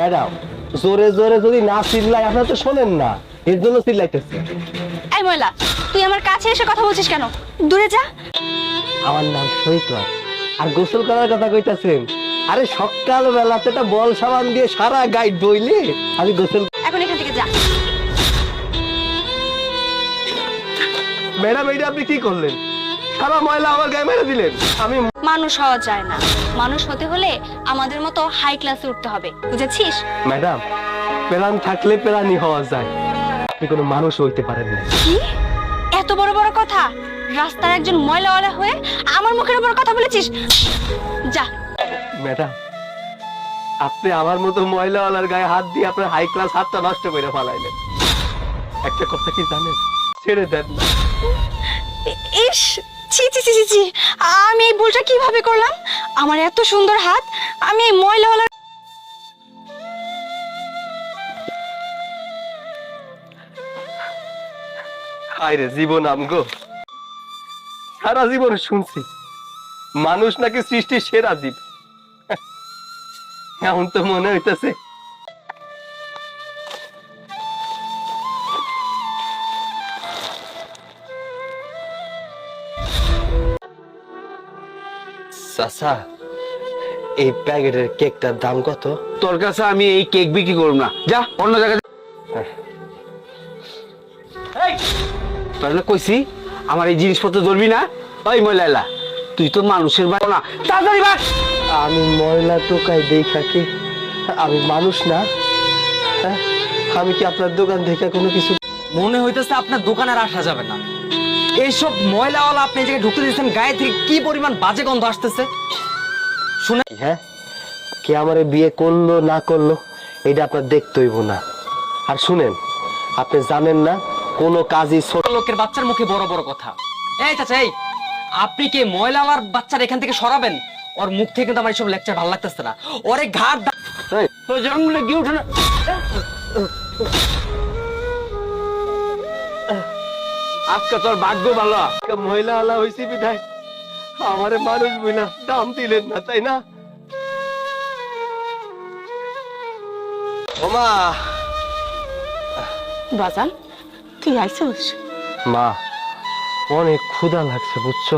Madam জোরে জোরে যদি না চিল্লাই আপনারা তো শোনেন না। এর জন্য চিল্লাইতেছে। এই ময়লা তুই আমার কাছে এসে কথা বলছিস কেন? দূরে যা। আমার নাম সৈকত। আর গোসল করার কথা কইতাছেন। আরে সকাল বেলাতে একটা বল সাবান দিয়ে সারা গাইড বইলে আমি গোসল এখন এখান থেকে যা। ম্যাডাম এইটা আপনি কি করলেন? সারা ময়লা আমার গায়ে মেরে দিলেন। আমি মানুষ হওয়া যায় না। মানুষ হতে হলে আমাদের মতো হাই ক্লাসে উঠতে হবে। বুঝেছিস? ম্যাডাম প্রাণ থাকলে প্রাণী হওয়া যায়। আপনি কোনো মানুষ হইতে পারেন না। কি? এত বড় বড় কথা? রাস্তার একজন ময়লাওয়ালা হয়ে আমার মুখের উপর কথা বলেছিস? যা। ম্যাডাম আপনি আমার মতো ময়লাওয়ালার গায়ে হাত দিয়ে আপনার হাই ক্লাস হাতটা নষ্ট করে ফেলাইলেন। একটা কথা কি জানেন? ছেড়ে দেন না। ইস! আমি এই ভুলটা কীভাবে করলাম? আমার এত সুন্দর হাত, আমি এই ময়লাওয়ালা হায় রে, জীবন আমগো। সারা জীবন শুনছি। মানুষ নাকি সৃষ্টির সেরা জীব। এখন তো মনে হইতেছে চাচা এই প্যাকেটের কেকটার দাম কত? তোর কাছে আমি এই কেক বিক্রি করব না। যা অন্য জায়গায় তাহলে কইছি আমার এই জিনিসপত্র ধরবি না? ওই ময়লা তুই তো মানুষের বাড়ি না। তাড়াতাড়ি বাস! আমি ময়লা টোকাই দেখা কি আমি মানুষ না। হ্যাঁ? আমি কি আপনার দোকান থেকে কোনো কিছু মনে হইতেছে আপনার দোকানে আর আসা যাবে না। এইসব ময়লাওয়ালা আপনি এই ঢুকতে দিচ্ছেন গায়ে থেকে কি পরিমাণ বাজে গন্ধ আসতেছে? শুনে হ্যাঁ কে আমারে বিয়ে করল না করল এটা আপনার দেখতে হইব না। আর শুনেন আপনি জানেন না কোনো কাজই ছোট লোকের বাচ্চার মুখে বড় বড় কথা। এই চাচা এই আপনি কি ময়লাওয়ালার বাচ্চার এখান থেকে সরাবেন? ওর মুখ থেকে কিন্তু আমার এইসব লেকচার ভালো লাগতেছে না। ওরে ঘাট জঙ্গলে গিয়ে উঠে না। আজকে তোর ভাগ্য ভালো। মহিলা আলা হয়েছি বিধায়। আমারে মানুষ বইলা দাম দিলেন না তাই না? ওমা। বাজান তুই আইসস? মা অনেক ক্ষুধা লাগছে বুঝছ?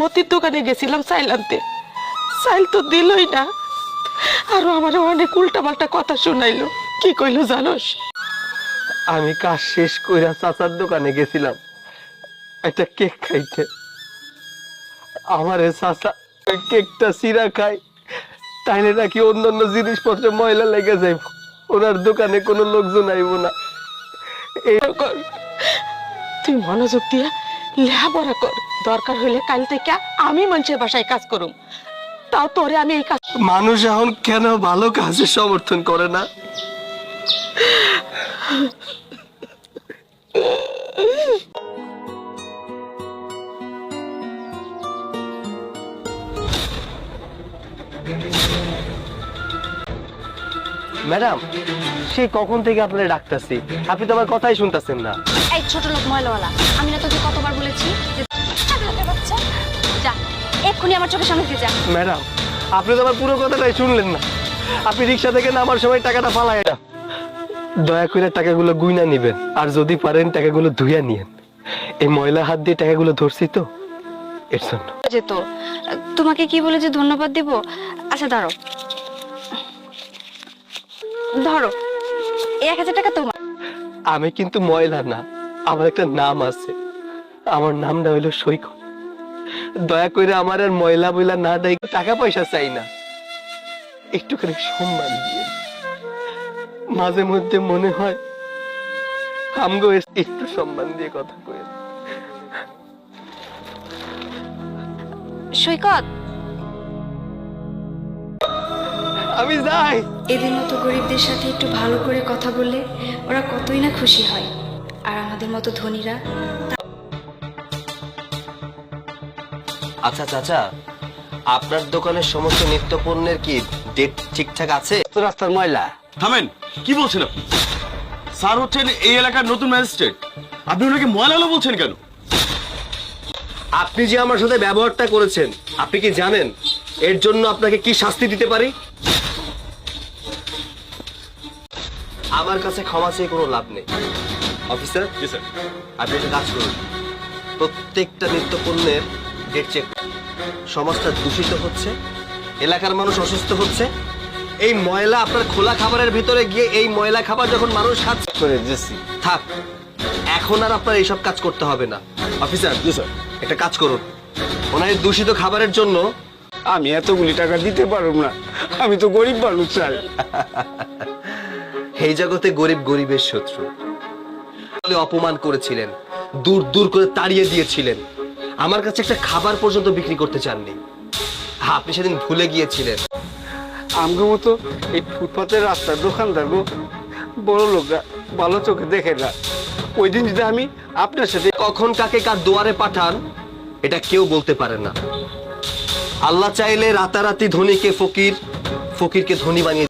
মতির দোকানে গেছিলাম চাইল আনতে। চাইল তো দিলই না। আরও আমার অনেক উল্টা পাল্টা কথা শুনাইলো। কি কইলো জানোস? আমি কাজ শেষ কইরা চাচার দোকানে গেছিলাম। একটা কেক খাইতে। আমারে চাচা কেকটা সিরা খায়। তাইলে নাকি অন্য অন্য জিনিসপত্র ময়লা লেগে যাইব। ওনার দোকানে কোনো লোকজন আইব না। তুই মনোযোগ দিয়া লেহাপড়া কর। দরকার হইলে কাল থেকে আমি মানুষের বাসায় কাজ করুম। তাও তোরে আমি এই কাজ মানুষ এখন কেন ভালো কাজে সমর্থন করে না? ম্যাডাম সেই কখন থেকে আপনারা ডাকতেছি? আপনি তো আমার কথাই শুনতেছেন না। এই ছোট লোক ময়লাওয়ালা আমি না তোকে কতবার বলেছি যে ছাগলের বাচ্চা। যা এক্ষুনি আমার চোখের সামনে দিয়ে যা। ম্যাডাম আপনি তো আমার পুরো কথাটাই শুনলেন না। আপনি রিক্সা থেকে নামার সময় টাকাটা ফালাই দয়া করে টাকাগুলো গুইনা নিবেন। আর যদি পারেন টাকাগুলো ধুইয়া নিয়েন। এই ময়লা হাত দিয়ে টাকাগুলো ধরছি তো এর জন্য। যেত তোমাকে কি বলে যে ধন্যবাদ দেব? আচ্ছা ধরো ধরো এই এক হাজার টাকা তোমার। আমি কিন্তু ময়লা না আমার একটা নাম আছে। আমার নামটা হইল সৈকত। দয়া করে আমার আর ময়লা বইলা না দেয় টাকা পয়সা চাই না। একটুখানি সম্মান দিয়ে। মাঝে মধ্যে মনে হয় আমগো একটু সম্মান দিয়ে কথা কই। সৈকত। আমি যাই। এদের মতো গরিবদের সাথে একটু ভালো করে কথা বললে ওরা কতই না খুশি হয়। আর আমাদের মতো ধনীরা আচ্ছা চাচা আপনার দোকানের সমস্ত নিত্য পণ্যের কি ডেট ঠিকঠাক আছে? তো রাস্তার ময়লা। থামেন কি বলছেন আপনি স্যার হচ্ছেন এই এলাকার নতুন ম্যাজিস্ট্রেট। আপনি ওনাকে ময়লালো বলছেন কেন? আপনি যে আমার সাথে ব্যবহারটা করেছেন আপনি কি জানেন এর জন্য আপনাকে কি শাস্তি দিতে পারি? আমার কাছে ক্ষমা চেয়ে কোনো লাভ নেই। Officer ji sir. আপনি একটা কাজ করুন। প্রত্যেকটা নিত্য পণ্যের ডেট চেক। সমাজটা দূষিত হচ্ছে এলাকার মানুষ অসুস্থ হচ্ছে এই ময়লা আপনার খোলা খাবারের ভিতরে গিয়ে এই ময়লা খাবার যখন মানুষ খাচ্ছে করে থাক এখন আর আপনার এইসব কাজ করতে হবে না। Officer sir. একটা কাজ করুন। ওনার দূষিত খাবারের জন্য আমি এতগুলি টাকা দিতে পারব না। আমি তো গরিব মানুষ স্যার। এই জগতে গরিব গরিবের শত্রু। অপমান করেছিলেন দূর দূর করে তাড়িয়ে দিয়েছিলেন। আমার কাছে একটা খাবার পর্যন্ত বিক্রি করতে চাননি। হ্যাঁ, আপনি সেদিন ভুলে গিয়েছিলেন। আমগো মতো এই ফুটপাতের রাস্তার দোকানদার গো, বড় লোকরা ভালো চোখে দেখে না। ওই দিন যদি আমি আপনার সাথে কখন কাকে কার দুয়ারে পাঠান, এটা কেউ বলতে পারে না। আল্লাহ চাইলে রাতারাতি ধনীকে ফকির, ফকিরকে ধনী বানিয়ে